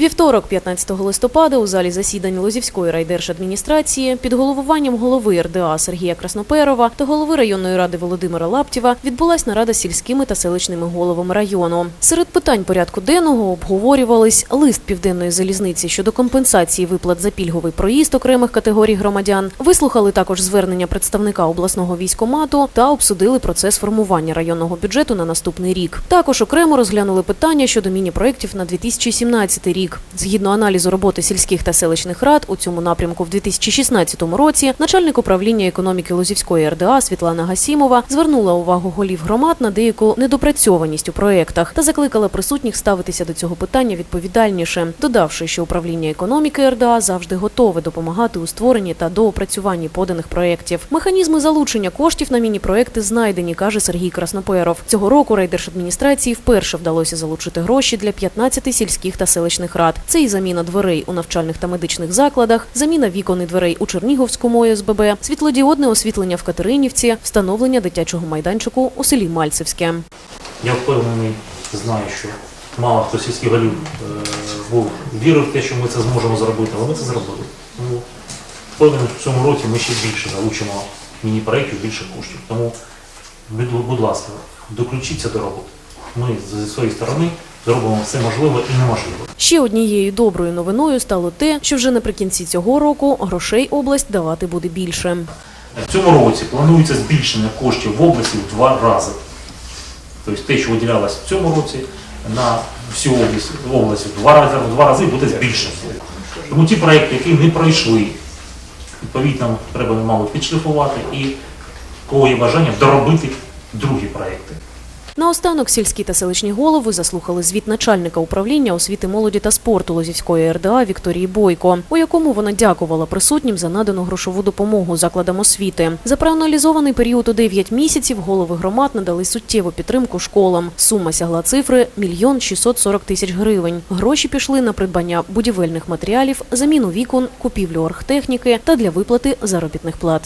вівторок, 15 листопада, у залі засідань Лозівської райдержадміністрації під головуванням голови РДА Сергія Красноперова та голови районної ради Володимира Лаптєва відбулась нарада з сільськими та селищними головами району. Серед питань порядку денного обговорювались лист південної залізниці щодо компенсації виплат за пільговий проїзд окремих категорій громадян. Вислухали також звернення представника обласного військомату та обсудили процес формування районного бюджету на наступний рік. Також окремо розглянули питання щодо міні-проєктів на 2017 рік. Згідно аналізу роботи сільських та селищних рад у цьому напрямку в 2016 році начальник управління економіки Лозівської РДА Світлана Гасімова звернула увагу голів громад на деяку недопрацьованість у проєктах та закликала присутніх ставитися до цього питання відповідальніше, додавши, що управління економіки РДА завжди готове допомагати у створенні та доопрацюванні поданих проєктів. Механізми залучення коштів на міні-проєкти знайдені, каже Сергій Красноперов. Цього року райдержадміністрації вперше вдалося залучити гроші для 15 сільських та селищних рад. Це і заміна дверей у навчальних та медичних закладах, заміна вікон і дверей у Чернігівському ОСББ, світлодіодне освітлення в Катеринівці, встановлення дитячого майданчику у селі Мальцевське. Я впевнений, знаю, що мало хто сільських голів е, був вірив в те, що ми це зможемо зробити, але ми це зробили. Тому впевнений, що в цьому році ми ще більше залучимо міні-проєктів, більше коштів. Тому, будь ласка, доключіться до роботи. Ми зі своєї сторони зробимо все можливе і неможливе. Ще однією доброю новиною стало те, що вже наприкінці цього року грошей область давати буде більше. В цьому році планується збільшення коштів в області в два рази. Тобто те, що виділялось в цьому році на всю область, область в два рази, в два рази буде збільшено. Тому ті проекти, які не пройшли, відповідно, треба, мабуть, підшліфувати і кого є бажання доробити другі проекти. Наостанок сільські та селищні голови заслухали звіт начальника управління освіти молоді та спорту Лозівської РДА Вікторії Бойко, у якому вона дякувала присутнім за надану грошову допомогу закладам освіти. За проаналізований період у 9 місяців голови громад надали суттєву підтримку школам. Сума сягла цифри мільйон 640 тисяч гривень. Гроші пішли на придбання будівельних матеріалів, заміну вікон, купівлю оргтехніки та для виплати заробітних плат.